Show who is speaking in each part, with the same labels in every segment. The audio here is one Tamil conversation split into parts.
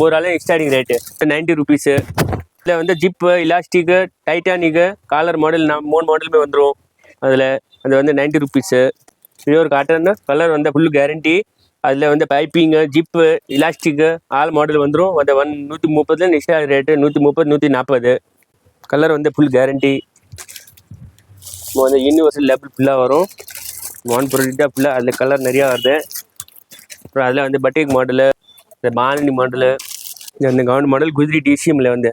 Speaker 1: ஐம்பது ரூபாலே ஸ்டார்டிங் ரேட்டு நைன்ட்டி ருபீஸு இதில் வந்து zip elastic titanic collar model நான் மூணு மாடலுமே வந்துடும் அதில் அது வந்து நைன்ட்டி ருபீஸு ஒரு காட்டன் கலர் வந்து ஃபுல் கேரண்டி அதில் வந்து piping zip elastic all model வந்துடும் அந்த ஒன் நூற்றி முப்பதுல நெக்ஸ்ட் ரேட்டு நூற்றி முப்பது நூற்றி நாற்பது. கலர் வந்து ஃபுல் கேரண்டி இப்போ வந்து யூனிவர்சல் லெவல் ஃபுல்லாக வரும். ஒன் ப்ராடக்டாக ஃபுல்லாக அதில் கலர் நிறையா வருது. அப்புறம் அதில் வந்து பட்டிக் மாடலு இந்த மாலினி மாடலு இந்த கவர்மெண்ட் மாடல் குதிரி டிசிஎம்ல வந்து.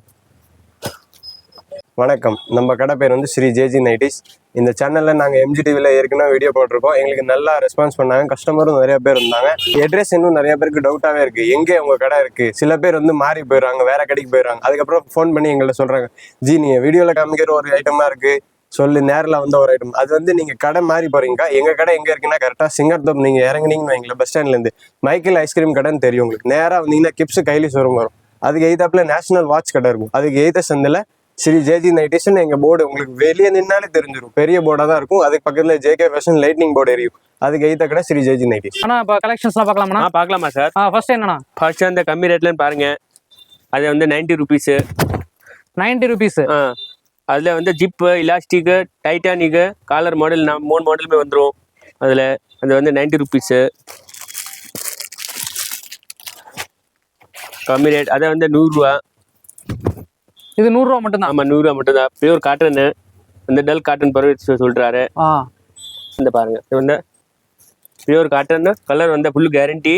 Speaker 2: வணக்கம். நம்ம கடை பேர் வந்து ஸ்ரீ ஜேஜி நைட்டிஸ். இந்த சேனலில் நாங்கள் எம்ஜி டிவியில் ஏற்கனவே வீடியோ போட்டிருக்கோம். எங்களுக்கு நல்லா ரெஸ்பான்ஸ் பண்ணாங்க. கஸ்டமரும் நிறைய பேர் இருந்தாங்க. அட்ரஸ் இன்னும் நிறைய பேருக்கு டவுட்டாகவே இருக்குது எங்கே உங்கள் கடை இருக்குது சில பேர் வந்து மாறி போயிடுறாங்க வேறு கடைக்கு போயிடுறாங்க. அதுக்கப்புறம் ஃபோன் பண்ணி எங்கள்கிட்ட சொல்கிறாங்க ஜி நீங்கள் வீடியோவில் காமிக்கிற ஒரு ஐட்டமாக இருக்குது சொல்லு நேரில் வந்த ஒரு ஐட்டம் அது வந்து நீங்கள் கடை மாறி போகிறீங்க எங்கள் கடை எங்கே இருக்குன்னா கரெக்டாக சிங்கர்தோப் நீங்கள் இறங்குனீங்கன்னு வைங்களேன் பஸ் ஸ்டாண்ட்லேருந்து மைக்கேல் ஐஸ்கிரீம் கடைன்னு தெரியும் உங்களுக்கு. நேராக வந்தீங்கன்னா கிப்ஸ் கைலி ஷோரூம் வரும். அதுக்கு எய்தாப்புல நேஷனல் வாட்ச் கடை இருக்கும். அதுக்கு எய்த சந்தில் ஸ்ரீ ஜேஜி நைட்டிஸ்னு எங்கள் போர்டு உங்களுக்கு வெளியே நின்னாலே தெரிஞ்சிடும் பெரிய போர்டாக தான் இருக்கும். அதுக்கு பக்கத்தில் ஜேகே ஃபேஷன் லைட்னிங் போர்டு எரியும். அதுக்கு எய்த கடை ஸ்ரீ ஜேஜி நைட்டிஸ்
Speaker 3: அண்ணா இப்போ கலெக்ஷன்ஸ்லாம் பார்க்கலாமாண்ணா?
Speaker 1: ஆ பார்க்கலாமா சார்
Speaker 3: ஃபர்ஸ்ட் என்னண்ணா?
Speaker 1: ஃபர்ஸ்ட் அந்த கம்மி ரேட்லன்னு பாருங்க. அது வந்து நைன்ட்டி ருபீஸு
Speaker 3: நைன்ட்டி ருபீஸ்
Speaker 1: ஆ. அதில் வந்து zip elastic titanic collar model நான் மூணு மாடலுமே வந்துடும் அதில் அது வந்து நைன்ட்டி ருபீஸு. கம்மி ரேட் அதை வந்து நூறுரூவா
Speaker 3: இது நூறுரூவா மட்டும்தான்?
Speaker 1: ஆமாம் நூறுரூவா மட்டும்தான். Pure cotton. அந்த டல் காட்டன் பருவ சொல்கிறாரு இந்த பாருங்க. இது வந்து பியூர் காட்டன் கலர் வந்து ஃபுல் கேரண்டி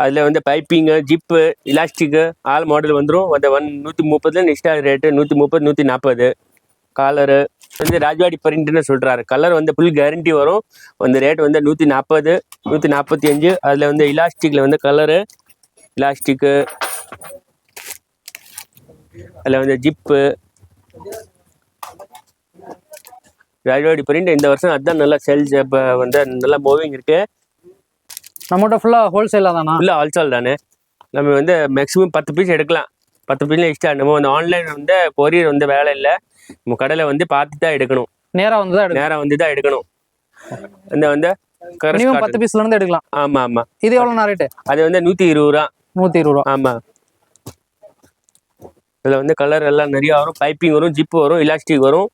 Speaker 1: அதில் வந்து piping zip elastic all model வந்துடும் அந்த ஒன் நூற்றி முப்பதுல நெக்ஸ்ட் ரேட்டு நூற்றி முப்பது நூற்றி நாற்பது காலரு வந்து ராஜ்வாடி பிரிண்ட்னு சொல்கிறாரு கலர் வந்து ஃபுல் கேரண்டி வரும். அந்த ரேட் வந்து நூற்றி நாற்பது நூற்றி நாற்பத்தி அஞ்சு. அதில் வந்து இலாஸ்டிக்கில் வந்து கலரு இலாஸ்டிக்கு அதில் வந்து ஜிப்பு ராஜ்வாடி பிரிண்ட் இந்த வருஷம் அதுதான் நல்லா சேல்ஸ் இப்போ வந்து நல்லா மூவிங் இருக்கு.
Speaker 3: நம்மகிட்ட ஃபுல்லாக ஹோல்சேலாக தானா?
Speaker 1: இல்லை ஆல்சால் தானே. நம்ம வந்து மேக்ஸிமம் பத்து பீஸ் எடுக்கலாம். பத்து பீஸ் எக்ஸ்ட்ரா நம்ம வந்து ஆன்லைன் வந்து கொரியர் வந்து வேலை இல்லை. நம்ம கடையில் வந்து பார்த்து தான் எடுக்கணும்.
Speaker 3: நேராக வந்து தான்
Speaker 1: நேராக வந்து தான் எடுக்கணும். இந்த வந்து
Speaker 3: மினிமம் பத்து பீஸ்ல இருந்து எடுக்கலாம்.
Speaker 1: ஆமாம் ஆமாம்
Speaker 3: இது எவ்வளோண்ணா ரேட்டு
Speaker 1: அது வந்து நூற்றி இருபது ரூபா.
Speaker 3: நூற்றி இருபது ரூபா.
Speaker 1: ஆமாம் இதில் வந்து கலர் எல்லாம் நிறைய வரும். பைப்பிங் வரும் ஜிப்பு வரும் இலாஸ்டிக் வரும்.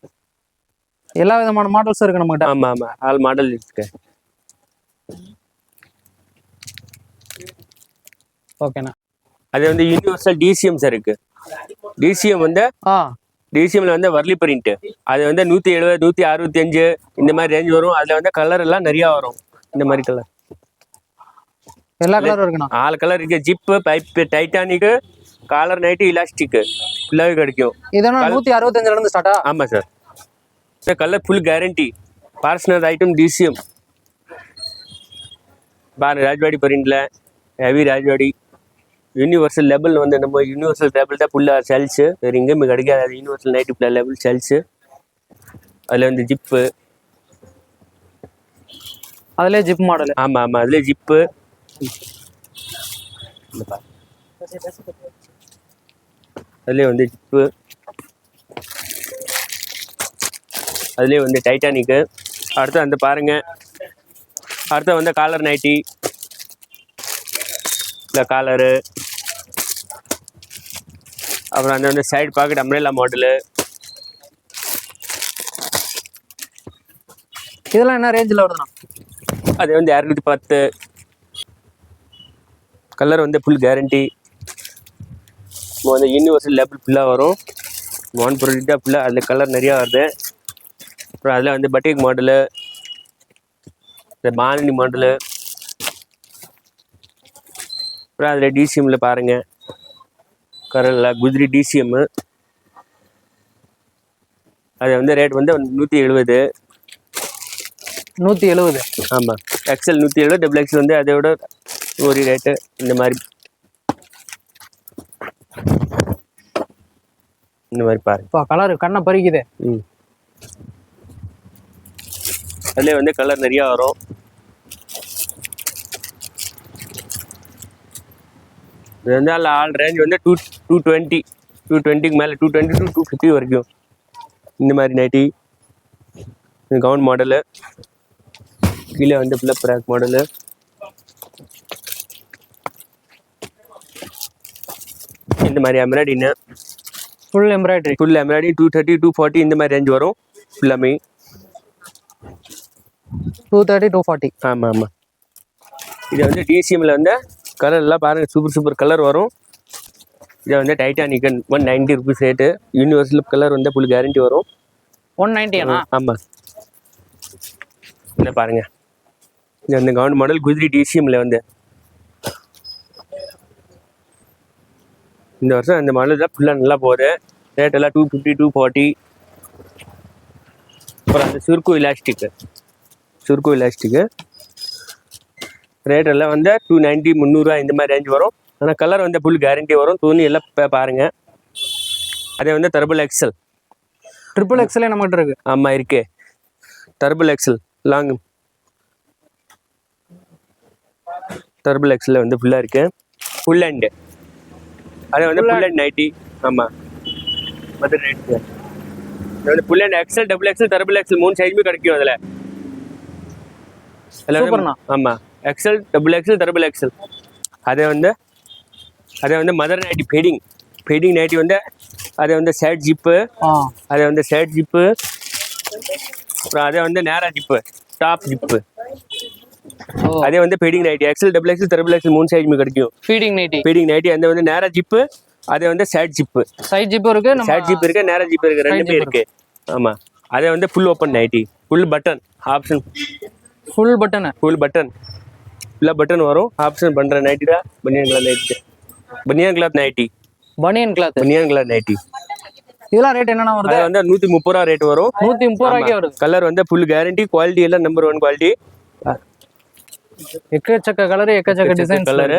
Speaker 3: எல்லா விதமான மாடல்ஸும் இருக்கு நம்மகிட்ட.
Speaker 1: ஆமாம் ஆமாம் ஆல் மாடல் இருக்கு.
Speaker 3: ஓகேண்ணா.
Speaker 1: அது வந்து யூனிவர்சல் டிசிஎம்ஸ் இருக்கு. டிசிஎம் வந்து டிசிஎம்ல வந்து வர்லி பிரிண்ட் அது வந்து நூற்றி எழுபது நூற்றி அறுபத்தி அஞ்சு இந்த மாதிரி ரேஞ்ச் வரும். அதில் வந்து கலர் எல்லாம் நிறையா வரும். இந்த மாதிரி கலர்
Speaker 3: எல்லா கலரும் இருக்குண்ணா?
Speaker 1: ஆறு கலர் இருக்கு. Zip pipe titanic collar night elastic ஃபுல்லாகவே கிடைக்கும்.
Speaker 3: இதெல்லாம் நூற்றி அறுபத்தஞ்சுல இருந்து ஸ்டார்ட்டா
Speaker 1: ஆமாம் சார் இந்த colour full guarantee personal item TCM பாரு ராஜ்வாடி பிரிண்டில் ஹெவி ராஜ்வாடி யூனிவர்சல் லெவல் வந்து நம்ம யூனிவர்சல் லெவல் தான் ஃபுல்லாக சேல்ஸு வேறு எங்கேயுமே கிடைக்காது. அது யூனிவர்சல் நைட்டு ஃபுல்லாக லெவல் சேல்ஸு அதில் வந்து ஜிப்பு
Speaker 3: அதுலேயே ஜிப் மாடல்
Speaker 1: ஆமாம் ஆமாம் அதில் ஜிப்பு அதுலேயே வந்து ஜிப்பு அதுலேயே வந்து டைட்டானிக்கு அடுத்து வந்து பாருங்க. அடுத்து வந்து காலர் நைட்டி இல்லை காலரு அப்புறம் அந்த வந்து சைடு பாக்கெட் அம்ரேலா மாடலு
Speaker 3: இதெல்லாம் என்ன ரேஞ்சில் வருதுண்ணா?
Speaker 1: அது வந்து இரநூத்தி பத்து. கலர் வந்து ஃபுல் கேரண்டி இப்போ வந்து யூனிவர்சல் லேபிள் ஃபுல்லாக வரும். ஒன் ப்ராடக்டாக ஃபுல்லாக அதில் கலர் நிறையா வருது. அப்புறம் அதில் வந்து பட்டிக் மாடலு இந்த மாலினி மாடலு அப்புறம் அதில் டிசிஎம்மில் பாருங்கள் கரலில் குதிரி டிசிஎம்மு அது வந்து ரேட் வந்து நூற்றி எழுபது
Speaker 3: நூற்றி எழுபது
Speaker 1: ஆமாம் எக்ஸல் நூற்றி எழுபது டபுள் எக்ஸல் வந்து அதை விட ஒரு ரேட்டு இந்த மாதிரி. இந்த மாதிரி பாருங்க.
Speaker 3: இப்போ கலர் கண்ணை பறிக்குது.
Speaker 1: ம். அதுலேயே வந்து கலர் நிறையா வரும். இது வந்து அதில் ஆல் ரேஞ்ச் வந்து டூ டூ டுவெண்ட்டி டூ டுவெண்ட்டிக்கு மேலே two twenty two two fifty வரைக்கும். இந்த மாதிரி நைட்டி கவுன் மாடலு கீழே வந்து ஃபுல்லாக ப்ராக் மாடலு இந்த மாதிரி எம்ப்ராய்டின்னு
Speaker 3: full embroidery
Speaker 1: full embroidering two thirty two forty இந்த மாதிரி ரேஞ்ச் வரும். ஃபுல்லாமே
Speaker 3: டூ தேர்ட்டி டூ ஃபார்ட்டி
Speaker 1: ஆமாம் ஆமாம் இது வந்து டிசிஎம்மில் வந்து கலர் எல்லாம் பாருங்கள் சூப்பர் சூப்பர் கலர் வரும். இது வந்து டைட்டானிக்கன் one ninety rupees rate universal colour வந்து ஃபுல் கேரண்டி வரும்.
Speaker 3: ஒன் நைன்ட்டியாண்ணா
Speaker 1: ஆமாம் இந்த பாருங்க. இது வந்து கவர்மெண்ட் மாடல் குதிரி டிசிஎம்மில் வந்து. இந்த வருஷம் அந்த மாடல் தான் ஃபுல்லாக நல்லா போகுது. ரேட் எல்லாம் டூ ஃபிஃப்டி டூ ஃபார்ட்டி அப்புறம் அந்த சுருக்கு இலாஸ்டிக்கு சுருக்கு இலாஸ்டிக்கு ரேட் எல்லாம் வந்து டூ நைன்ட்டி முந்நூறுரூவா இந்த மாதிரி ரேஞ்ச் வரும். ஆனால் கலர் வந்து ஃபுல் கேரண்டி வரும். துணி எல்லாம் பா- பாருங்க. அதே வந்து தர்பல் எக்ஸல்
Speaker 3: ட்ரிபிள் எக்ஸ்எல்லே நம்மகிட்ட இருக்கு?
Speaker 1: ஆமாம் இருக்கே. டர்பிள் எக்ஸல் லாங் டர்பிள் எக்ஸில் வந்து ஃபுல்லாக இருக்கு. ஃபுல் ஹேண்டு அது வந்து ஃபுல் ஹேண்ட் நைட்டி ஆமாம் மதுரை இது வந்து full hand XL double XL triple XL மூணு சைஸுமே கிடைக்கும் அதில்.
Speaker 3: சூப்பர்ண்ணா.
Speaker 1: ஆமாம் XL double XL triple XL அதே வந்து அதே வந்து mother nighty feeding feeding nighty வந்து அதே வந்து சைட் ஜிப்பு அது வந்து சைட் ஜிப்பு அப்புறம் அதே வந்து நேரா ஜிப்பு டாப் ஜிப்பு அதே வந்து feeding nighty XL double XL triple XL மூணு சைஸுமே கிடைக்கும்.
Speaker 3: ஃபீடிங் நைட்டி
Speaker 1: ஃபீடிங் நைட்டி அந்த வந்து நேரா ஜிப்பு அதே வந்து சைட் ஜிப்பு
Speaker 3: சைட் ஜிப் இருக்கு
Speaker 1: சைட் ஜிப் இருக்கு நேரா ஜிப் இருக்கு ரெண்டுமே இருக்கு. ஆமா. அதே வந்து full open nighty full button option
Speaker 3: full button
Speaker 1: full button ஃபுல்லாக பட்டன் வரும் ஆப்ஷன் பண்ணுற நைட்டி தான் colour nighty banian cloth nighty
Speaker 3: banian cloth.
Speaker 1: Banian colour nighty
Speaker 3: இதெல்லாம் ரேட் என்னென்ன வருது?
Speaker 1: அது வந்து நூற்றி முப்பது ரூபா ரேட் வரும்.
Speaker 3: நூத்தி முப்பது ரூபாய்க்கே வருது.
Speaker 1: கலர் வந்து ஃபுல் கேரண்டி குவாலிட்டி எல்லாம் நம்பர் ஒன் குவாலிட்டி
Speaker 3: எக்கச்சக்க கலர் எக்கச்சக்க டிசைன்ஸ்
Speaker 1: கலரு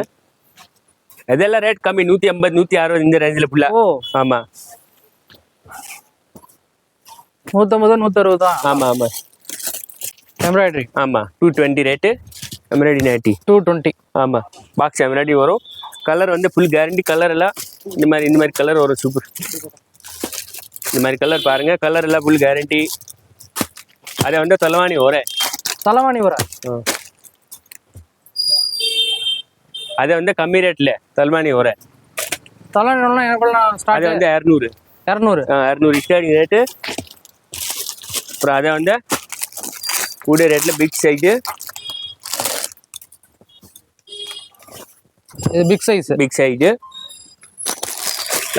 Speaker 1: இதெல்லாம் ரேட் கம்மி நூற்றி ஐம்பது நூற்றி அறுபது இந்த ரேஞ்சில் ஃபுல்லாக
Speaker 3: ஓ.
Speaker 1: ஆமாம்
Speaker 3: நூத்தம்பது நூத்தறுபது? தான்
Speaker 1: ஆமாம் ஆமாம்
Speaker 3: எம்ப்ராய்டரி
Speaker 1: ஆமாம் two twenty rate embroidery nighty
Speaker 3: two twenty
Speaker 1: ஆமாம் பாக்ஸ் எம்ப்ராய்டி வரும். கலர் வந்து ஃபுல் கேரண்டி கலர் எல்லாம் இந்த மாதிரி இந்த மாதிரி கலர் வரும் சூப்பர் இந்த மாதிரி கலர் பாருங்க. கலர் எல்லாம் ஃபுல் கேரண்டி அதே வந்து தலைவாணி ஒரே
Speaker 3: தலைவாணி வர
Speaker 1: அதே வந்து கம்மி ரேட்டில் தலைவாணி ஒரே
Speaker 3: தலைவாணிலாம் எனக்குள்ள
Speaker 1: அது வந்து இரநூறு.
Speaker 3: இரநூறு.
Speaker 1: இரநூறு ஸ்டார்டிங் ரேட்டு அப்புறம் அதை வந்து கூட ரேட்டில் பிக் சைடு
Speaker 3: இது பிக் சைஸ்
Speaker 1: பிக் சைடு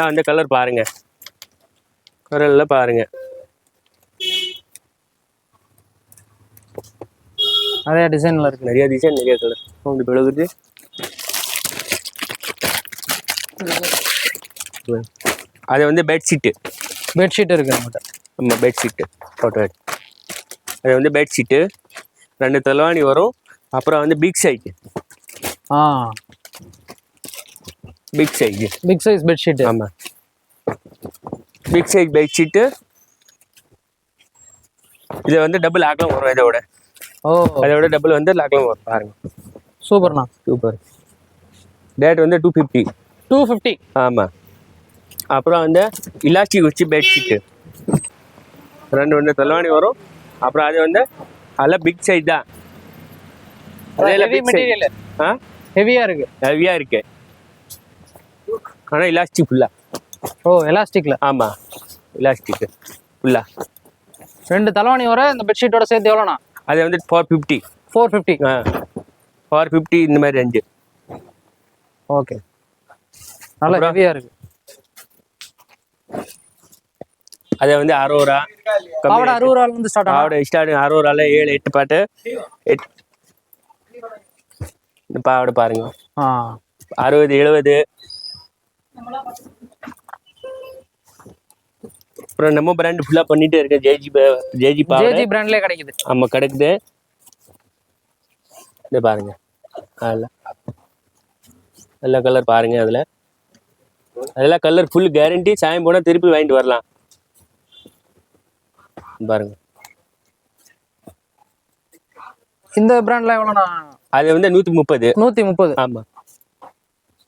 Speaker 1: அந்த கலர் பாருங்க. கலரில் பாருங்க.
Speaker 3: நிறைய டிசைன்ல இருக்கு.
Speaker 1: நிறைய டிசைன் நிறைய கலர் உங்களுக்கு பிழகுது அது வந்து பெட்ஷீட்டு
Speaker 3: பெட்ஷீட் இருக்கு நம்மகிட்ட.
Speaker 1: நம்ம பெட்ஷீட்டு ஃபோட்டோ அது வந்து பெட்ஷீட்டு ரெண்டு தலைவாணி வரும். அப்புறம் வந்து பிக் சைடு
Speaker 3: ஆ.
Speaker 1: Big side
Speaker 3: big size bedsheet
Speaker 1: ஆமாம் பிக் சைஸ் பெட்ஷீட்டு இது வந்து டபுள் லாக்லாம் வரும் இதோட
Speaker 3: ஓ.
Speaker 1: அதோட டபுள் வந்து லாக்லாம் வரும். பாருங்க.
Speaker 3: சூப்பர்ண்ணா.
Speaker 1: சூப்பர். ரேட் வந்து டூ ஃபிஃப்டி
Speaker 3: டூ ஃபிஃப்டி
Speaker 1: ஆமாம் அப்புறம் வந்து இலாஸ்டிக் வச்சு பெட்ஷீட்டு ரெண்டு ரெண்டு தலைவாணி வரும். அப்புறம் அது வந்து அதெல்லாம் பிக் சைஸ் தான். அதெல்லாம்.
Speaker 3: மெட்டீரியல்
Speaker 1: ஆ?
Speaker 3: ஹெவியா இருக்கு.
Speaker 1: ஹெவியாக இருக்கு. ஆனால் இலாஸ்டிக் ஃபுல்லாக
Speaker 3: ஓ எலாஸ்டிக்ல
Speaker 1: ஆமாம் இலாஸ்டிக்கு ஃபுல்லாக
Speaker 3: ரெண்டு தலைவாணி வர இந்த பெட்ஷீட்டோட சேர்த்து எவ்வளோண்ணா?
Speaker 1: அது வந்து ஃபோர் ஃபிஃப்டி
Speaker 3: ஃபோர் ஃபிஃப்டி
Speaker 1: ஆ. ஃபோர் ஃபிஃப்டி இந்த மாதிரி ரேஞ்சு
Speaker 3: ஓகே நல்லா
Speaker 1: அப்புறம்?
Speaker 3: ஹெவியா இருக்கு.
Speaker 1: அதை வந்து அரோரா
Speaker 3: பாவடை அறுபது ரூபால இருந்து ஸ்டார்ட் ஆகும்?
Speaker 1: பாவோட ஸ்டார்டிங் அரோரால ஏழு எட்டு பாட்டு. எட் இந்த பாவோட பாருங்க அறுபது எழுபது. அப்புறம் நம்ம பிராண்ட் ஃபுல்லாக பண்ணிட்டே இருக்கேன் ஜேஜி ஜேஜி
Speaker 3: ஜேஜி பிராண்ட்லயே கிடைக்குது.
Speaker 1: நம்ம கிடைக்குது. இந்த பாருங்க. அதில். நல்ல கலர் பாருங்க அதில். அதெல்லாம் கலர் ஃபுல் கேரண்டி சாயம் போனால் திருப்பி வாங்கிட்டு வரலாம். பாருங்க.
Speaker 3: இந்த பிராண்ட்ல எவ்வளோண்ணா?
Speaker 1: அது வந்து நூற்றி முப்பது.
Speaker 3: நூத்தி முப்பது.
Speaker 1: ஆமாம்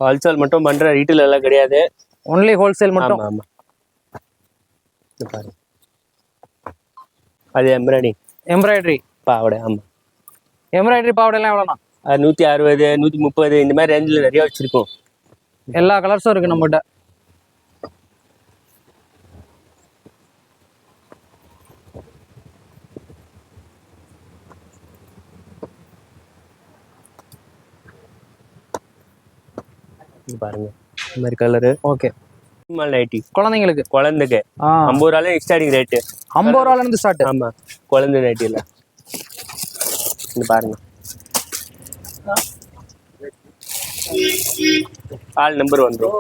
Speaker 1: ஹோல்சேல் மட்டும் பண்ணுற ரீட்டைல் எல்லாம் கிடையாது.
Speaker 3: ஒன்லி ஹோல்சேல் மட்டும்?
Speaker 1: ஆமாம் பாருங்க அது எம்ப்ராய்டிங்
Speaker 3: எம்ப்ராய்டரி
Speaker 1: பாவடை ஆமாம்
Speaker 3: எம்ப்ராய்டரி பாவடைலாம் எவ்வளோண்ணா?
Speaker 1: அது நூற்றி அறுபது நூற்றி முப்பது இந்த மாதிரி ரேஞ்சில் நிறையா வச்சுருக்கோம்.
Speaker 3: எல்லா கலர்ஸும் இருக்கு நம்மகிட்ட.
Speaker 1: இது பாருங்க. இந்த மாதிரி கலரு
Speaker 3: ஓகே
Speaker 1: நைட்டி
Speaker 3: குழந்தைங்களுக்கு?
Speaker 1: குழந்தைக்கு. ஐம்பது ரூபால ஸ்டார்டிங் ரேட்டு
Speaker 3: ஐம்பது ரூபால இருந்து ஸ்டார்ட்
Speaker 1: ஆமா. குழந்தை நைட்டி இல்லை. இது பாருங்க. ஆள் நம்பர் வந்துடும்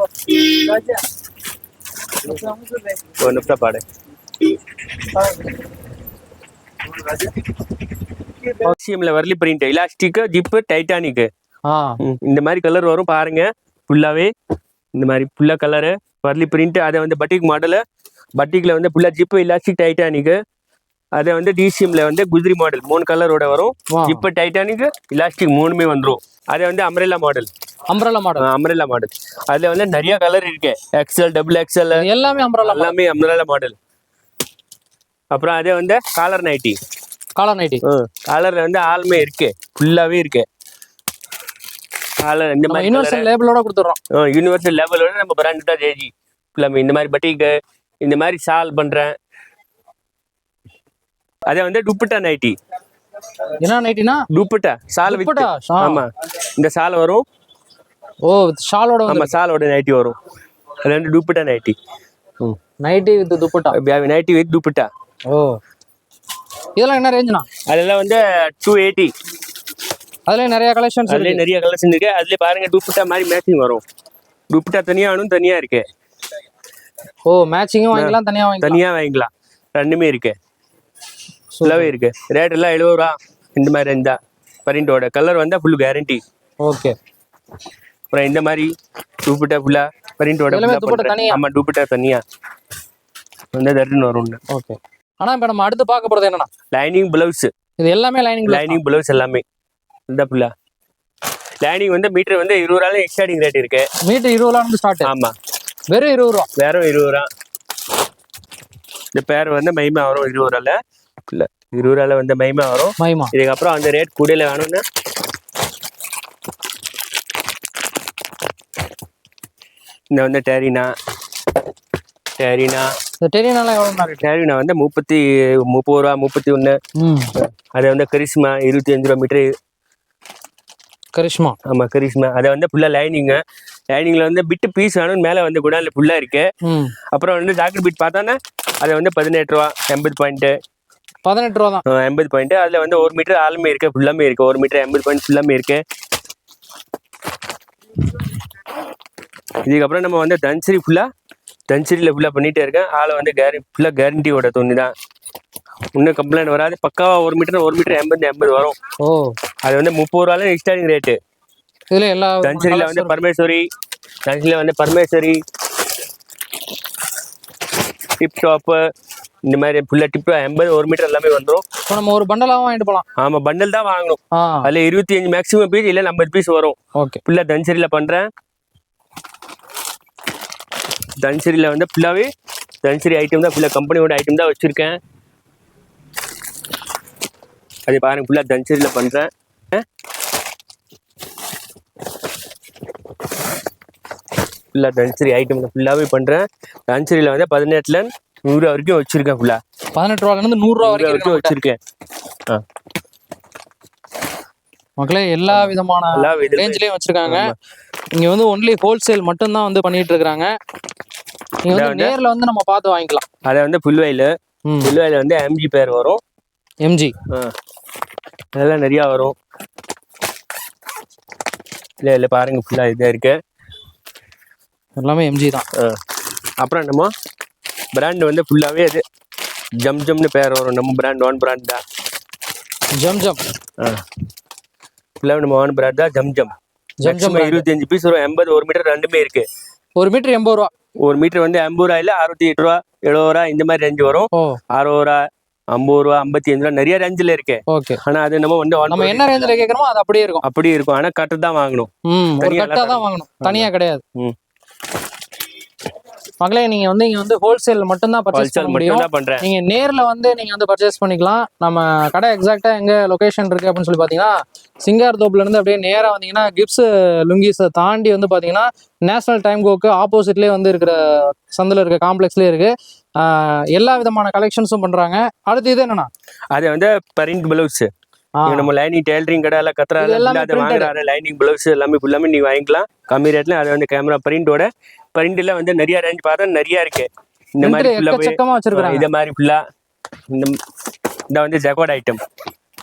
Speaker 1: ஒரு நிமிஷம் பாடு. வரலி பிரிண்ட் எலாஸ்டிக் ஜிப்பு டைட்டானிக்கு
Speaker 3: ஆ.
Speaker 1: இந்த மாதிரி கலர் வரும் பாருங்க. ஃபுல்லாவே இந்த மாதிரி ஃபுல்லா கலரு வரலி பிரிண்ட் அதை வந்து பட்டிக் மாடலு பட்டிக்ல வந்து ஃபுல்லா ஜிப்பு இலாஸ்டிக் டைட்டானிக்கு அதை வந்து டிசிஎம்ல வந்து குஜ்ரி மாடல் மூணு கலரோட வரும்.
Speaker 3: வா.
Speaker 1: ஜிப்பு டைட்டானிக் இலாஸ்டிக் மூணுமே வந்துரும். அதே வந்து umbrella model
Speaker 3: umbrella model
Speaker 1: umbrella model அதுல வந்து நிறைய கலர் இருக்கு. எக்ஸல் டபுள் எக்ஸல்
Speaker 3: எல்லாமே அம்ப்ரல்லா
Speaker 1: எல்லாமே அம்ரெல்லா மாடல் அப்புறம் அதே வந்து காலர் நைட்டி
Speaker 3: காலர் நைட்டி
Speaker 1: காலர்ல வந்து ஆளுமே இருக்கு. ஃபுல்லாவே இருக்கு. காலர் இந்த மாதிரி
Speaker 3: யூனிவர்சல் லேபிளோட கொடுத்துறோம்.
Speaker 1: யூனிவர்சல் லெவலோட நம்ம பிராண்ட் தான் ஜேஜி. ஃபுல்லாமே இந்த மாதிரி பட்டிக்கு இந்த மாதிரி ஷால் பண்றேன். அதே வந்து டுப்பட்டா நைட்டி
Speaker 3: என்ன நைட்டினா
Speaker 1: டுப்பட்டா
Speaker 3: துப்பட்டா ஆ.
Speaker 1: ஆமா. இந்த ஷால் வரும்.
Speaker 3: ஓ ஷாலோட
Speaker 1: ஆமா ஷாலோட நைட்டி வரும். அது வந்து dupatta nighty
Speaker 3: nighty with dupatta
Speaker 1: nighty with dupatta
Speaker 3: ஓ. இதெல்லாம் என்ன ரேஞ்சுனா
Speaker 1: அதெல்லாம் வந்து டூ எயிட்டி
Speaker 3: அதுல நிறைய கலெக்ஷன்ஸ்
Speaker 1: அதுலயே நிறைய கலர்ஸ் இருக்கு. அதுலயே பாருங்க டுப்பட்டா மாதிரி மேட்சிங் வரும். டுப்பட்டா தனியா வேணும் தனியா இருக்கு.
Speaker 3: ஓ மேட்சிங்கும் வாங்கிக்கலாம் தனியா வாங்கிக்கலாம்.
Speaker 1: தனியா வாங்கிக்கலாம். ரெண்டுமே இருக்கு. ஃபுல்லாவே இருக்கு. ரேட் எல்லாம் எழுபது ரூபா. இந்த மாதிரி இருந்தா. பரிண்டோட கலர் வந்தா ஃபுல் கேரண்டி
Speaker 3: ஓகே.
Speaker 1: அப்புறம் இந்த மாதிரி டூப்பிட்டா ஃபுல்லா பரிண்டோட? ஆமா டூப்பிட்டா தனியா. வந்து தட்டுன்னு வரும்
Speaker 3: ஓகே. ஆனா இப்ப நம்ம அடுத்து பார்க்க போறது என்னன்னா
Speaker 1: லைனிங் பிளவுஸ்
Speaker 3: இது எல்லாமே லைனிங்
Speaker 1: லைனிங் பிளவுஸ் எல்லாமே. இந்த ஃபுல்லா லைனிங் வந்து மீட்டர் வந்து இருபது ரூபாய் ஸ்டார்டிங் ரேட் இருக்கு.
Speaker 3: மீட்டர் இருபது ரூபா ஸ்டார்ட்
Speaker 1: ஆமா.
Speaker 3: வெறும் இருபது ரூபா.
Speaker 1: வேறும் இருபது ரூபா. இந்த பேர் வந்து மைமா வரும் இருபது ரூபால இல்ல இருபது ரூபால வந்து மைமா வரும்.
Speaker 3: மைமா.
Speaker 1: இதுக்கப்புறம் அந்த ரேட் கூடையில வேணும்னா. இந்த வந்து டேரினா டேரினா
Speaker 3: இந்த டெரினால எவ்வளவு ரேட்
Speaker 1: டேரினா வந்து முப்பத்தி முப்பது ரூபா முப்பத்தி ஒன்று அது வந்து கரிஷ்மா இருபத்தி அஞ்சு ரூபா மீட்டர்
Speaker 3: கரிஷ்மா.
Speaker 1: ஆமாம் கரிஷ்மா. அதை வந்து ஃபுல்லாக லைனிங்கு லைனிங்கில் வந்து பிட்டு பீஸ் வேணும்னு மேலே வந்து குடானில் ஃபுல்லாக இருக்கு. அப்புறம் வந்து ஜாக்கெட் பீட் பார்த்தானே அது வந்து பதினெட்டு ரூபா எண்பது பாயிண்ட்டு
Speaker 3: பதினெட்டு ரூபா தான்.
Speaker 1: எண்பது பாயிண்ட் அதில் வந்து ஒரு மீட்டர் ஆளுமே இருக்கு ஃபுல்லாமே இருக்கு. ஒரு மீட்டர் எண்பது பாயிண்ட் ஃபுல்லாமே இருக்கு. இதுக்கப்புறம் நம்ம வந்து தன்சரி ஃபுல்லாக தன்சரியில் ஃபுல்லாக பண்ணிட்டே இருக்கேன். ஆளை வந்து கேரி ஃபுல்லாக கேரண்டியோட துணி தான் இன்னும் கம்ப்ளைண்ட் வராது. பக்காவா ஒரு மீட்டர் ஒரு மீட்டர் எண்பது எண்பது வரும்.
Speaker 3: ஓ.
Speaker 1: அது வந்து முப்பது ரூபால ஸ்டார்டிங் ரேட்டு
Speaker 3: இதுல எல்லா
Speaker 1: தன்சரியில் வந்து பரமேஸ்வரி தன்சரியில் வந்து பரமேஸ்வரி டிப் டாப்பு இந்த மாதிரி ஃபுல்லாக டிப் எண்பது ஒரு மீட்டர் எல்லாமே வந்துடும்
Speaker 3: இப்போ நம்ம ஒரு பண்டலாவும் வாங்கிட்டு போலாம்.
Speaker 1: ஆமாம் பண்டல் தான் வாங்கணும். அதில் இருபத்தி அஞ்சு மேக்ஸிமம் பீஸ் இல்லை ஐம்பது பீஸ் வரும்.
Speaker 3: ஓகே.
Speaker 1: ஃபுல்லாக தன்சரியில் பண்ணுறேன் தன்சரியில் வந்து ஃபுல்லாகவே தன்சரி ஐட்டம் தான் ஃபுல்லாக கம்பெனியோட ஐட்டம் தான் வச்சுருக்கேன். அது பாருங்க ஃபுல்லாக தன்சரியில் பண்ணுறேன் ஃபுல்லாக தன்சரி ஐட்டம் ஃபுல்லாகவே பண்ணுறேன் தன்சரியில் வந்து பதினெட்டுல நூறு வரைக்கும் வச்சுருக்கேன் ஃபுல்லாக
Speaker 3: பதினெட்டு ரூபால இருந்து நூறு ரூபா
Speaker 1: நூறு
Speaker 3: வரைக்கும்
Speaker 1: வச்சுருக்கேன். ஆ.
Speaker 3: மக்களே எல்லா விதமான. ரேஞ்ச்லயும் வச்சிருக்காங்க. இங்க வந்து ஒன்லி ஹோல்சேல் மட்டும் தான் வந்து பண்ணிட்டு இருக்காங்க. நீங்க வந்து நேர்ல வந்து நம்ம பார்த்து வாங்கிக்கலாம்.
Speaker 1: அதை வந்து புல்வயல். புல்வயல் வந்து எம்ஜி பேர் வரும்.
Speaker 3: எம்ஜி
Speaker 1: ஆ அதெல்லாம் நிறையா வரும். இல்லை இல்லை பாருங்க ஃபுல்லாக இதாக இருக்கு.
Speaker 3: எல்லாமே எம்ஜி தான்.
Speaker 1: அப்புறம் நம்ம பிராண்ட் வந்து ஃபுல்லாகவே அது ஜம் ஜம்னு பேர் வரும். நம்ம பிராண்ட் ஒன் பிராண்ட் தான்.
Speaker 3: ஜம் ஜம்
Speaker 1: ஃபுல்லாக நம்ம ஒன் பிராண்ட் தான் ஜம் ஜம்
Speaker 3: ஜம்.
Speaker 1: இருபத்தஞ்சு பீஸ் வரும். எண்பது ஒரு மீட்டர் ரெண்டுமே இருக்கு.
Speaker 3: ஒரு மீட்டர் எண்பது ரூபா.
Speaker 1: ஒரு மீட்டர் வந்து எண்பது ரூபா இல்லை அறுபத்தி எட்டு ரூபா எழுபது ரூபா இந்த மாதிரி ரேஞ்சு வரும். அறுபது ரூபா ஐம்பது ரூபா ஐம்பத்தி அஞ்சு ரூபா நிறைய ரேஞ்சில் இருக்கு.
Speaker 3: ஓகே.
Speaker 1: ஆனால் அது நம்ம வந்து
Speaker 3: நம்ம என்ன ரேஞ்சில் கேட்குறோமோ அது அப்படியே இருக்கும்.
Speaker 1: அப்படி இருக்கும். ஆனால் கட்டு தான் வாங்கணும்.
Speaker 3: ம் ஒரு
Speaker 1: தனியா
Speaker 3: கட்டா
Speaker 1: எல்லாம்
Speaker 3: தான் வாங்கணும். தனியா கிடையாது.
Speaker 1: ம்.
Speaker 3: மக்களே நீங்க வந்து இங்க வந்து ஹோல்சேல் மட்டும் தான் பர்ச்சேஸ் பண்ண முடியும். நீங்க நேர்ல வந்து நீங்க வந்து பர்ச்சேஸ் பண்ணிக்கலாம். நம்ம கடை எக்ஸாக்டா எங்க லொகேஷன் இருக்கு அப்படின்னு சொல்லி பாத்தீங்கன்னா சிங்கார் தோப்புல இருந்து அப்படியே நேரா வந்தீங்கன்னா கிப்ஸ் லுங்கிஸை தாண்டி வந்து பாத்தீங்கன்னா நேஷனல் டைம் கோக்கு ஆப்போசிட்லேயே வந்து இருக்கிற சந்தில் இருக்க காம்ப்ளெக்ஸ்லேயே இருக்கு. எல்லா விதமான கலெக்ஷன்ஸும் பண்றாங்க. அடுத்து இது என்னன்னா
Speaker 1: அது வந்து பரிண்ட் பிளவுஸ் நம்ம லைனிங் டெய்லரிங் கடை எல்லாம்
Speaker 3: இது
Speaker 1: கத்துறாரு
Speaker 3: எல்லாமே.
Speaker 1: வாங்குறாரு லைனிங் பிளவுஸ் எல்லாமே ஃபுல்லாமே நீங்க வாங்கிக்கலாம். கம்மி ரேட்ல அது வந்து கேமரா பிரிண்டோட பிரிண்ட்ல வந்து நிறைய ரேஞ்ச் பார்த்தா நிறைய இருக்கு. இந்த மாதிரி ஃபுல்லா
Speaker 3: எக்கச்சக்கமா வச்சிருக்காங்க
Speaker 1: இத மாதிரி ஃபுல்லா இந்த இந்த வந்து ஜெகோட் ஐட்டம்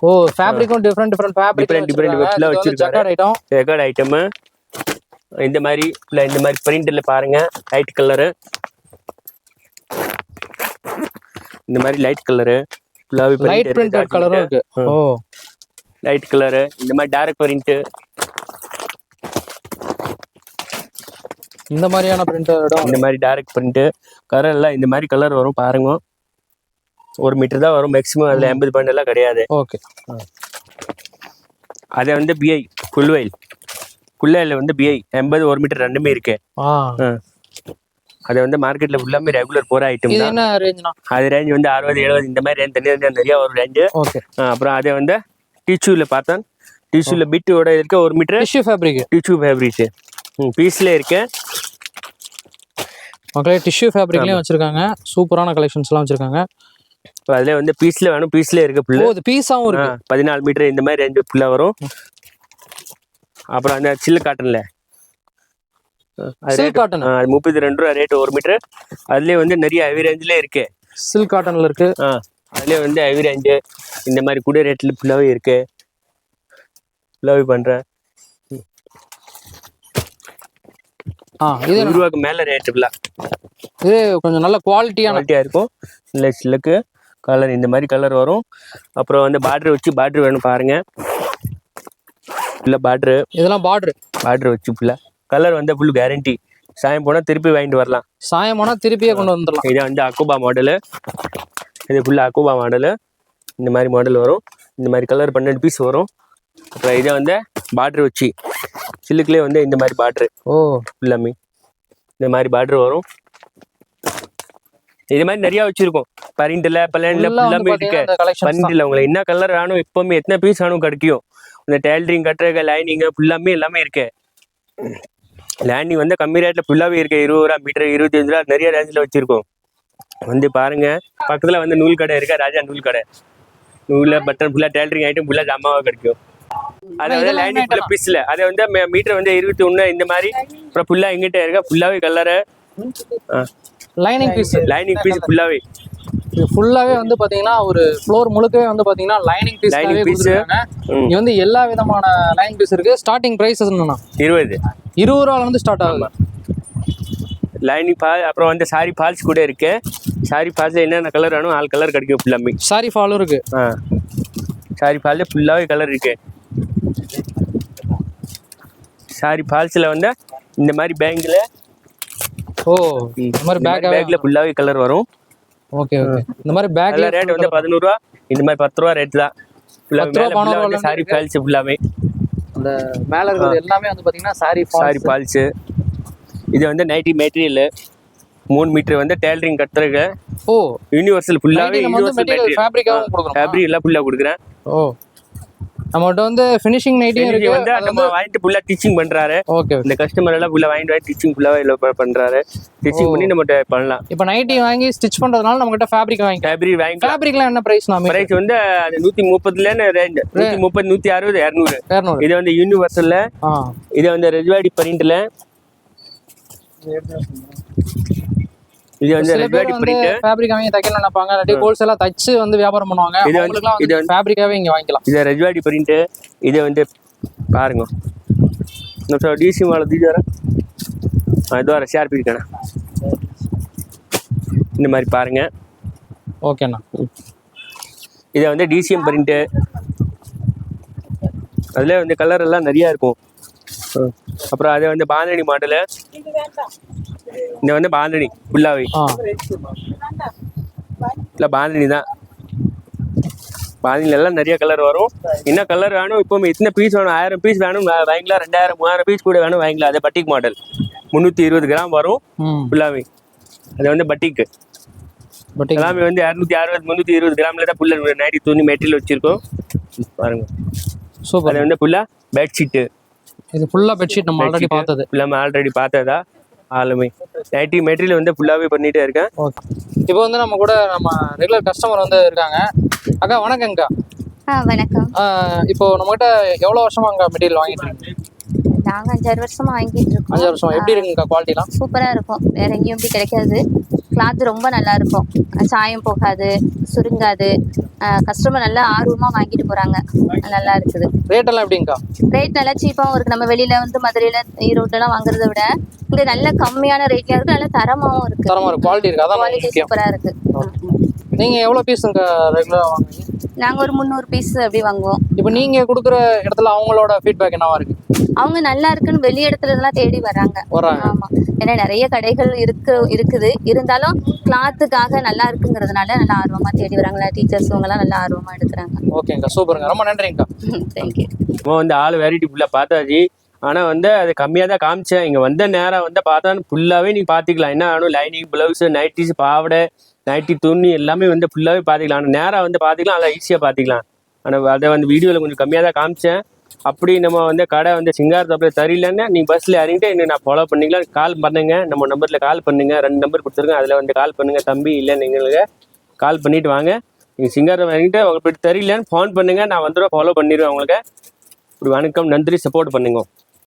Speaker 3: ஓ ஃபேப்ரிக்கும் டிஃப்ரெண்ட் டிஃப்ரெண்ட் ஃபேப்ரிக்
Speaker 1: different full-ஆ வச்சிருக்காரு.
Speaker 3: ஜக்கார்ட் ஐட்டம்
Speaker 1: ஜெகோட் ஐட்டம் இந்த மாதிரி ஃபுல்லா இந்த மாதிரி பிரிண்ட்ல பாருங்க. லைட் கலரு இந்த மாதிரி லைட் கலரு
Speaker 3: லைட் பிரிண்டட் கலரும் இருக்கு. ஓ.
Speaker 1: லைட் கலரு இந்த மாதிரி டார்க் பிரிண்ட்
Speaker 3: இந்த மாதிரியான பிரிண்ட் இடம்.
Speaker 1: இந்த மாதிரி டார்க் பிரிண்ட் கலர் எல்லாம் இந்த மாதிரி கலர் வரும் பாருங்க. ஒரு மீட்டர் தான் வரும் மேக்ஸிமம் அதுல எண்பது பாயிண்ட் எல்லாம் கிடையாது.
Speaker 3: ஓகே
Speaker 1: அதை வந்து பிஐ புல்வெயில் புல்வெயில் வந்து பிஐ எண்பது ஒரு மீட்டர் ரெண்டுமே இருக்கு. அது வந்து மார்க்கெட்ல ஃபுல்லாமே ரெகுலர் போற ஐட்டம் அது ரேஞ்ச் வந்து அறுபது எழுபது இந்த மாதிரி ரேஞ்ச் தனியாக தனியாக நிறைய வரும் ரேஞ்சு
Speaker 3: ஓகே
Speaker 1: அப்புறம் அதை வந்து டிஷ்யூல பார்த்தேன். டிஷ்யூல பிட்டோட இருக்க ஒரு metre
Speaker 3: tissue fabric
Speaker 1: tissue fabrics பீஸ்ல இருக்கு.
Speaker 3: மக்களே டிஷ்யூ ஃபேப்ரிக்லயும் வச்சிருக்காங்க. சூப்பரான கலெக்ஷன்ஸ்லாம் வச்சிருக்காங்க.
Speaker 1: அதுல வந்து பீஸ்ல வேணும் பீஸ்ல இருக்கு
Speaker 3: இது பீஸாவும் இருக்கு.
Speaker 1: பதினாலு மீட்டர் இந்த மாதிரி ரேஞ்சு ஃபுல்லாக வரும். அப்புறம் அந்த சில்லு காட்டன்ல
Speaker 3: சில்க் காட்டன்
Speaker 1: அது முப்பத்தி ரெண்டு ரூபா ரேட் ஒரு மீட்டர் அதுலயே வந்து நிறைய ஹெவி ரேஞ்சில் இருக்கு.
Speaker 3: சில்க் காட்டன்ல இருக்கு.
Speaker 1: ஆ அதுலயே வந்து ஹெவி ரேஞ்சு இந்த மாதிரி கூட ரேட்ல ஃபுல்லாகவே இருக்கு. ஃபுல்லாகவே பண்றேன்
Speaker 3: ஆ இது
Speaker 1: ரூபாய்க்கு மேல ரேட் ஃபுல்லாக
Speaker 3: இது கொஞ்சம் நல்ல குவாலிட்டியான
Speaker 1: குவாலிட்டியாக இருக்கும். இல்லை சில்லுக்கு கலர் இந்த மாதிரி கலர் வரும். அப்புறம் வந்து பார்டர் வச்சு பார்டர் வேணும் பாருங்க. இல்லை பார்டரு
Speaker 3: இதெல்லாம் பார்டர்
Speaker 1: பார்டர் வச்சு ஃபுல்லாக கலர் வந்து ஃபுல் கேரண்டி சாயம் போனால் திருப்பி வாங்கிட்டு வரலாம்.
Speaker 3: சாயமானா திருப்பியே கொண்டு வந்துடலாம்.
Speaker 1: இது வந்து அக்குபா மாடலு இது ஃபுல்லாக அக்குபா மாடலு இந்த மாதிரி மாடல் வரும். இந்த மாதிரி கலர் பன்னெண்டு பீஸ் வரும். அப்புறம் இதை வந்து பார்டர் வச்சு சில்லுக்குலேயே வந்து இந்த மாதிரி பார்டரு
Speaker 3: ஓ.
Speaker 1: ஃபுல்லாமே இந்த மாதிரி பார்டர் வரும். இது மாதிரி நிறைய வச்சிருக்கோம். பரிண்டில் பல்லண்டில் ஃபுல்லாமே இருக்கு. பண்டில் உங்களுக்கு என்ன கலர் வேணும் எப்பவுமே எத்தனை பீஸ் வேணும் கிடைக்கும். இந்த டெய்லரிங் கட்டுறதுக்கு லைனிங் ஃபுல்லாமே எல்லாமே இருக்கு. லைனிங் வந்து கம்மி ரேட்ல ஃபுல்லாவே இருக்கு. இருபது ரூபா மீட்டர் இருபத்தஞ்சு ரூபா நிறைய ரேஞ்சில் வச்சிருக்கோம். வந்து பாருங்க பக்கத்துல வந்து நூல் கடை இருக்கா? ராஜா நூல் கடை. நூல்ல பட்டன் ஃபுல்லா டெய்லரிங் ஐட்டம் ஃபுல்லா ஜாமாவா கிடைக்கும். அது வந்து
Speaker 3: இதெல்லாம்
Speaker 1: லைனிங்
Speaker 3: என்ன
Speaker 1: ஃபுல்லா பீஸ்ல அது வந்து மீட்டர் வந்து இருபத்தி ஒண்ணு இந்த மாதிரி. அப்புறம் ஃபுல்லா எங்கிட்ட இருக்கா? ஃபுல்லாவே colour
Speaker 3: lining piece
Speaker 1: lining piece ஃபுல்லாவே
Speaker 3: இது ஃபுல்லாவே வந்து பாத்தீங்கன்னா ஒரு ஃப்ளோர் முழுக்கவே வந்து பாத்தீங்கன்னா லைனிங் பீஸ். இங்க வந்து எல்லா விதமான லைனிங் பீஸ் இருக்கு. ஸ்டார்டிங் பிரைஸ் என்னன்னா
Speaker 1: இருபது.
Speaker 3: இருபது ரூபால இருந்து ஸ்டார்ட் ஆகுது.
Speaker 1: லைனிங் பால் அப்புறம் வந்து சாரி ஃபால்ஸ் கூட இருக்கு. சாரி ஃபால்ஸ்ல என்னென்ன கலர் வேணும் ஆல் கலர் கிடைக்கும் ஃபுல்லாமே
Speaker 3: சாரி ஃபாலும் இருக்கு.
Speaker 1: ஆ. சாரி ஃபால்ல ஃபுல்லாகவே கலர் இருக்கு. சாரி ஃபால்ஸில் வந்து இந்த மாதிரி பேங்கில்
Speaker 3: ஓ இந்த மாதிரி பேக்
Speaker 1: பேக்கில் ஃபுல்லாகவே கலர் வரும்.
Speaker 3: Okay okay. இந்த மாதிரி பேக்ல
Speaker 1: ரேட் வந்து பதினோருவா. இந்த மாதிரி பத்து ரூபா ரேட் தான்
Speaker 3: பத்து ரூபா, பதினோரு ரூபால
Speaker 1: சாரி ஃபால்ஸ் ஃபுல்லாமே
Speaker 3: அந்த மேல இருக்கிறது எல்லாமே வந்து பாத்தீங்கன்னா சாரி
Speaker 1: சாரி ஃபால்ஸு இது வந்து நைட்டி மெட்டீரியல் மூணு மீட்டர் வந்து டெய்லரிங் கட்டுறதுக்கு
Speaker 3: ஓ.
Speaker 1: யூனிவர்சல்
Speaker 3: வந்து
Speaker 1: யூனிவர்சல்
Speaker 3: ஃபேப்ரிக்காவும் கொடுக்குறோம்
Speaker 1: ஃபேப்ரிக் எல்லாம் ஃபுல்லாக கொடுக்குறேன்.
Speaker 3: ஓ. நம்மகிட்ட வந்து ஃபினிஷிங்
Speaker 1: இன்னைக்கு
Speaker 3: இருக்கு.
Speaker 1: வந்து நம்ம வாங்கிட்டு ஃபுல்லாக டீச்சிங் பண்ணுறாரு
Speaker 3: ஓகே
Speaker 1: இந்த கஸ்டமர் எல்லாம் ஃபுல்லாக வாங்கிட்டு வாங்கி டீச்சிங் ஃபுல்லாக இல்லை பண்ணுறாரு டீச்சிங் பண்ணி நம்ம பண்ணலாம்.
Speaker 3: இப்போ நைட்டி வாங்கி ஸ்டிச் பண்றதுனால நம்ம கிட்ட ஃபேப்ரிக் வாங்கிக்கலாம்.
Speaker 1: ஃபேப்ரிக் வாங்கிக்கலாம்.
Speaker 3: ஃபேப்ரிக்லாம் என்ன பிரைஸ் நாம
Speaker 1: பிரைஸ் வந்து அது நூற்றி முப்பதுலேன்னு ரேஞ்ச் நூற்றி முப்பது நூற்றி அறுபது இரநூறு.
Speaker 3: இரநூறு.
Speaker 1: இது வந்து யூனிவர்சலில் இது வந்து ரெஜ்வாடி பிரிண்டில் இது வந்து
Speaker 3: வந்து
Speaker 1: பிரிண்ட்
Speaker 3: ஃபேப்ரிக் வாங்கி தைக்கணும்னு நினைப்பாங்க. இல்லாட்டி ஹோல்சேலா தச்சு வந்து வியாபாரம் பண்ணுவாங்க.
Speaker 1: இது வந்து- இது
Speaker 3: ஃபேப்ரிக்காவே இங்க வாங்கிக்கலாம்.
Speaker 1: இது ரெஜ்வாடி பிரிண்ட் இது வந்து பாருங்க. நம்ம டிசி மாலை தீஜ் வர இது வர ஷேர் பிரிக்கணும் இந்த மாதிரி பாருங்க.
Speaker 3: ஓகேண்ணா
Speaker 1: இதை வந்து டிசிஎம் பிரிண்ட்டு. அதில் வந்து கலர் எல்லாம் நிறையா இருக்கும். அப்புறம் அது வந்து பாந்தனி மாடலு. இந்த வந்து பாந்தனி ஃபுல்லாகவே இல்லை பாந்தனி தான். பாந்தனில எல்லாம் நிறைய கலர் வரும். என்ன கலர் வேணும்? இப்போ எத்தனை பீஸ் வேணும்? ஆயிரம் பீஸ் வேணும்? வாங்கிக்கலாம். ரெண்டாயிரம் மூவாயிரம் பீஸ் கூட வேணும் வாங்கிக்கலாம். அது பட்டிக் மாடல் முந்நூற்றி இருபது கிராம் வரும் ஃபுல்லாகவே அது வந்து பட்டிக்கு
Speaker 3: பட்
Speaker 1: எல்லாமே வந்து இரநூத்தி அறுபது முந்நூற்றி இருபது கிராமில் தான் ஃபுல்லாக நைட்டி துணி மெட்டீரியல் வச்சுருக்கோம். பாருங்க.
Speaker 3: சூப்பர்.
Speaker 1: அது வந்து ஃபுல்லாக பெட்ஷீட்டு
Speaker 3: இது ஃபுல்லா பெட்ஷீட் நம்ம ஆல்ரெடி பார்த்தது.
Speaker 1: ஃபுல்லாக ஆல்ரெடி பார்த்ததா? ஆளுமே. நைட்டி மெட்டீரியல் வந்து ஃபுல்லாகவே பண்ணிகிட்டே இருக்கேன்.
Speaker 3: ஓகே இப்போ வந்து நம்ம கூட நம்ம ரெகுலர் கஸ்டமர் வந்து இருக்காங்க. அக்கா வணக்கங்கக்கா.
Speaker 4: ஆ வணக்கம்.
Speaker 3: இப்போ நம்மகிட்ட எவ்வளோ வருஷமா அங்கே மெட்டீரியல் வாங்கிட்டு இருக்கீங்க?
Speaker 4: நாங்கள் அஞ்சாறு வருஷமா வாங்கிட்டு இருக்கோம்.
Speaker 3: அஞ்சு வருஷம். எப்படி இருக்குங்க குவாலிட்டிலாம்
Speaker 4: சூப்பராக இருக்கும். வேற எங்கேயும் இப்படி கிடைக்காது. கிளாத் ரொம்ப நல்லா இருக்கும். சாயம் போகாது சுருங்காது. கஸ்டமர் நல்லா ஆர்வமாக வாங்கிட்டு போகிறாங்க நல்லா இருக்குது.
Speaker 3: ரேட் எல்லாம் எப்படிங்கக்கா?
Speaker 4: ரேட் நல்லா சீப்பாகவும் இருக்குது நம்ம வெளியில் வந்து மதுரையில் ஈரோட்டெல்லாம் வாங்குறத விட இங்கே நல்ல கம்மியான ரேட்லையும் இருக்குது நல்ல தரமாகவும் இருக்குது
Speaker 3: தரமா இருக்கு. குவாலிட்டி இருக்கு. அதான்
Speaker 4: குவாலிட்டி
Speaker 3: முக்கியம்.
Speaker 4: சூப்பராக இருக்குது
Speaker 3: நீங்க எவ்வளோ பீஸுங்க ரெகுலராக வாங்குவீங்க?
Speaker 4: நாங்கள் ஒரு முந்நூறு பீஸ் அப்படி வாங்குவோம்.
Speaker 3: இப்போ நீங்க கொடுக்குற இடத்துல அவங்களோட ஃபீட்பேக் என்னவா இருக்கு?
Speaker 4: அவங்க நல்லா இருக்குன்னு வெளி இடத்துல எல்லாம் தேடி வராங்க
Speaker 3: வராங்க
Speaker 4: ஆமா. ஏன்னா நிறைய கடைகள் இருக்கு இருக்குது. இருந்தாலும் கிளாத்துக்காக நல்லா இருக்குங்கிறதுனால நல்லா ஆர்வமா தேடி வராங்களா டீச்சர்ஸ் எல்லாம் நல்லா ஆர்வமா எடுக்கிறாங்க.
Speaker 3: ஓகேங்கக்கா சூப்பருங்க. ரொம்ப நன்றிங்கக்கா
Speaker 4: தேங்க்யூ
Speaker 1: நம்ம வந்து ஆள் வெரைட்டி ஃபுல்லாக பார்த்தாச்சு. ஆனால் வந்து அது கம்மியாக தான் காமிச்சேன். இங்கே வந்த நேரம் வந்து பார்த்தா ஃபுல்லாகவே நீங்கள் பார்த்துக்கலாம் என்ன ஆனும் லைனிங் ப்ளவுஸு நைட்டிஸ் பாவாடை நைட்டி துணி எல்லாமே வந்து ஃபுல்லாகவே பார்த்துக்கலாம் ஆனால் நேராக வந்து பார்த்துக்கலாம் நல்லா ஈஸியாக பார்த்துக்கலாம் ஆனால் அதை வந்து வீடியோவில் கொஞ்சம் கம்மியாக தான் காமிச்சேன். அப்படி நம்ம வந்து கடை வந்து சிங்கார் தப்பில் சரியில்லைன்னா நீங்கள் பஸ்ஸில் இறங்கிட்டு என்ன நான் ஃபாலோ பண்ணிக்கலாம் கால் பண்ணுங்க. நம்ம நம்பரில் கால் பண்ணுங்கள் ரெண்டு நம்பர் கொடுத்துருக்கேன் அதில் வந்து கால் பண்ணுங்கள் தம்பி. இல்லை எங்களுக்கு கால் பண்ணிட்டு வாங்க. நீங்கள் சிங்காரம் இறங்கிட்டு உங்களுக்கு தெரியலன்னு ஃபோன் பண்ணுங்கள் நான் வந்துடுவேன். ஃபாலோ பண்ணிடுவேன் உங்களுக்கு. இப்படி வணக்கம். நன்றி. சப்போர்ட் பண்ணுங்க.